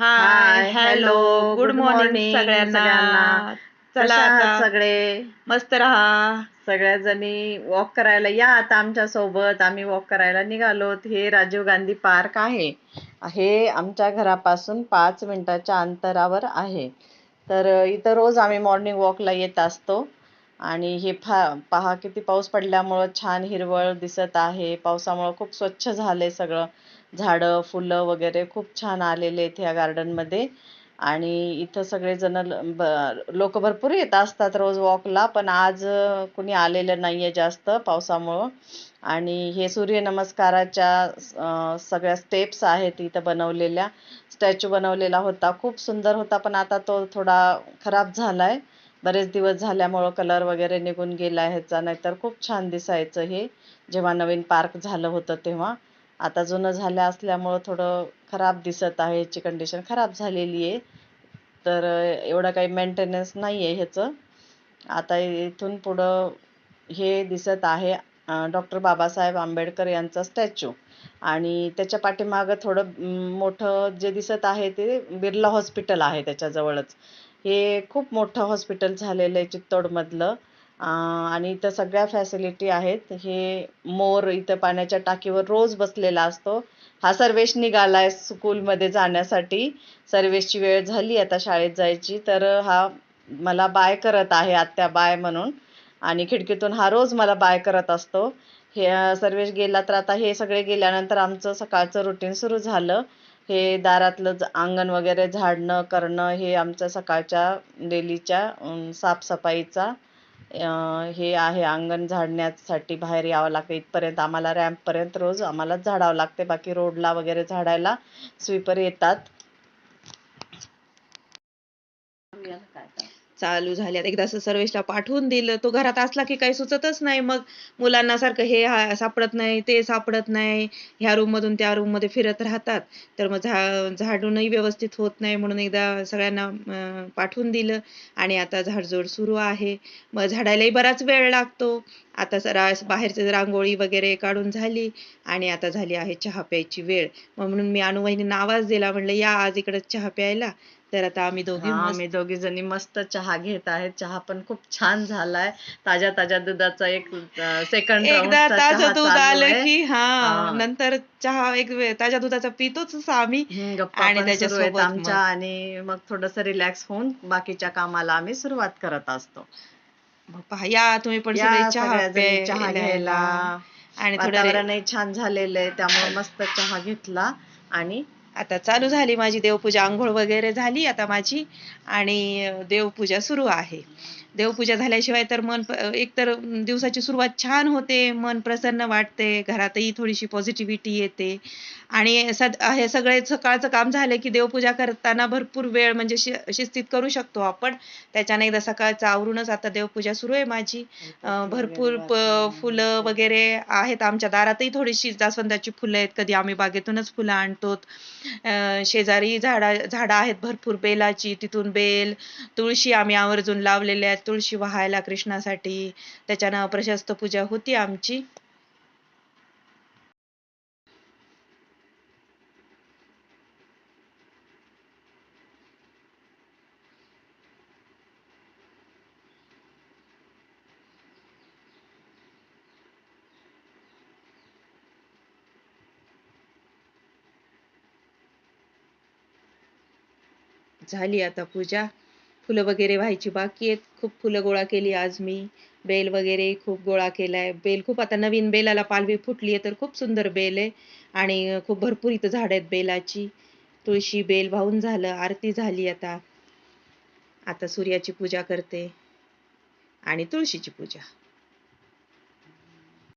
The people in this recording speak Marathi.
हाय हॅलो गुड मॉर्निंग सगळ्यांना. चला आता सगळे? मस्त राहा. सगळ्या जणी वॉक करायला या आता आमच्यासोबत आम्ही वॉक करायला निघालोत हे राजीव गांधी पार्क आहे. हे आमच्या घरापासून पाच मिनिटाच्या अंतरावर आहे. तर इथं रोज आम्ही मॉर्निंग वॉकला येत असतो. आणि हे फा पहा किती पाऊस पडल्यामुळं छान हिरवळ दिसत आहे. पावसामुळं खूप स्वच्छ झालंय सगळं. झाडं फुलं वगैरे खूप छान आलेले आहेत ह्या गार्डनमध्ये. आणि इथं सगळेजण लोक भरपूर येत असतात रोज वॉकला पण आज कुणी आलेलं नाही आहे जास्त पावसामुळं. आणि हे सूर्यनमस्काराच्या सगळ्या स्टेप्स आहेत इथं बनवलेल्या. स्टॅच्यू बनवलेला होता. खूप सुंदर होता पण आता तो थोडा खराब झालाय. बरेच दिवस झाल्यामुळं कलर वगैरे निघून गेला ह्याचा नाहीतर खूप छान दिसायचं हे. जेव्हा नवीन पार्क झालं होतं तेव्हा. आता जुनं झालं असल्यामुळं थोडं खराब दिसत आहे याची कंडिशन खराब झालेली आहे. तर एवढं काही मेंटेनन्स नाही आहे ह्याचं. आता इथून पुढं हे दिसत आहे डॉक्टर बाबासाहेब आंबेडकर यांचा स्टॅच्यू आणि त्याच्या पाठीमागं थोडं मोठं जे दिसत आहे ते बिर्ला हॉस्पिटल आहे त्याच्याजवळच हे खूप मोठं हॉस्पिटल झालेलं आहे चित्तोडमधलं. आणि इथं सगळ्या फॅसिलिटी आहेत. हे मोर इथं पाण्याच्या टाकीवर रोज बसलेला असतो. हा सर्वेश निघाला आहे स्कूलमध्ये जाण्यासाठी. सर्वेशची वेळ झाली आता शाळेत जायची. तर हा मला बाय करत आहे आत्या बाय म्हणून. आणि खिडकीतून हा रोज मला बाय करत असतो. हे सर्वेश गेला तर आता हे सगळे गेल्यानंतर आमचं सकाळचं रुटीन सुरू झालं. हे दारातलं अंगण वगैरे झाडणं करणं हे आमचं सकाळच्या डेलीच्या साफसफाईचा हे आहे. अंगण झाडण्यासाठी बाहेर यावं लागतं. इथपर्यंत आम्हाला रॅम्पपर्यंत रोज आम्हाला झाडावं लागते. बाकी रोडला वगैरे झाडायला स्वीपर येतात. चालू झाल्यात. एकदा सर्वेशला पाठवून दिलं तो घरात असला की काही सुचतच नाही. मग मुलांना सारखं हे सापडत नाही ते सापडत नाही. ह्या रूम मधून त्या रूममध्ये फिरत राहतात. तर मग झा झाडूनही व्यवस्थित होत नाही म्हणून एकदा सगळ्यांना अं, पाठवून दिलं. आणि आता झाडझूड सुरू आहे. मग झाडायलाही बराच वेळ लागतो. आता बाहेरची रांगोळी वगैरे काढून झाली आणि आता झाली आहे चहा प्यायची वेळ. मग म्हणून मी अनुवहिनींना आवाज दिला. म्हणलं या आज इकडे चहा प्यायला. तर आता आम्ही दोघी आम्ही दोघी जणी मस्त चहा घेत आहेत. चहा पण खूप छान झालाय. ताज्या ताज्या दुधाचा एक सेकंड एकदा ताजं दूध आलं की हा. नंतर चहा एक ताज्या दुधाचा पितोच आम्ही. आणि त्याच्यासोबत आमच्या आणि मग थोडस रिलॅक्स होऊन बाकीच्या कामाला आम्ही सुरुवात करत असतो. या तुम्ही पण चहा चहा घ्यायला. आणि वातावरणही छान झालेलं आहे त्यामुळे मस्त चहा घेतला आणि आता चालू झाली माझी देवपूजा आंघोळ वगैरे झाली आता माझी आणि देवपूजा सुरू आहे. देवपूजा झाल्याशिवाय तर मन प- एक तर दिवसाची सुरुवात छान होते मन प्रसन्न वाटते घरातही थोडीशी पॉझिटिव्हिटी येते. आणि सद हे सगळे सकाळचं काम झालं की देवपूजा करताना भरपूर वेळ म्हणजे शि- शिस्तीत करू शकतो आपण. त्याच्याने एकदा सकाळचं आवरूनच आता देवपूजा सुरू आहे माझी. भरपूर प- फुलं वगैरे आहेत आमच्या दारातही थोडीशी जास्वंदाची फुलं आहेत. कधी आम्ही बागेतूनच फुलं आणतो अं, शेजारी झाडा झाडं आहेत भरपूर. बेलाची तिथून बेल तुळशी आम्ही आवर्जून लावलेल्या तुळशी वाहायला कृष्णासाठी. त्याच्यानं प्रशस्त पूजा होती आमची. झाली आता पूजा. फुलं वगैरे व्हायची बाकी आहेत. खूप फुलं गोळा केली आज मी. बेल वगैरे खूप गोळा केलाय. बेल खूप आता नवीन बेलाला पालवी फुटली आहे तर खूप सुंदर बेल आहे. आणि खूप भरपूर इथं झाड आहेत बेलाची. तुळशी बेल वाहून झालं. आरती झाली आता. आता सूर्याची पूजा करते. आणि तुळशीची पूजा.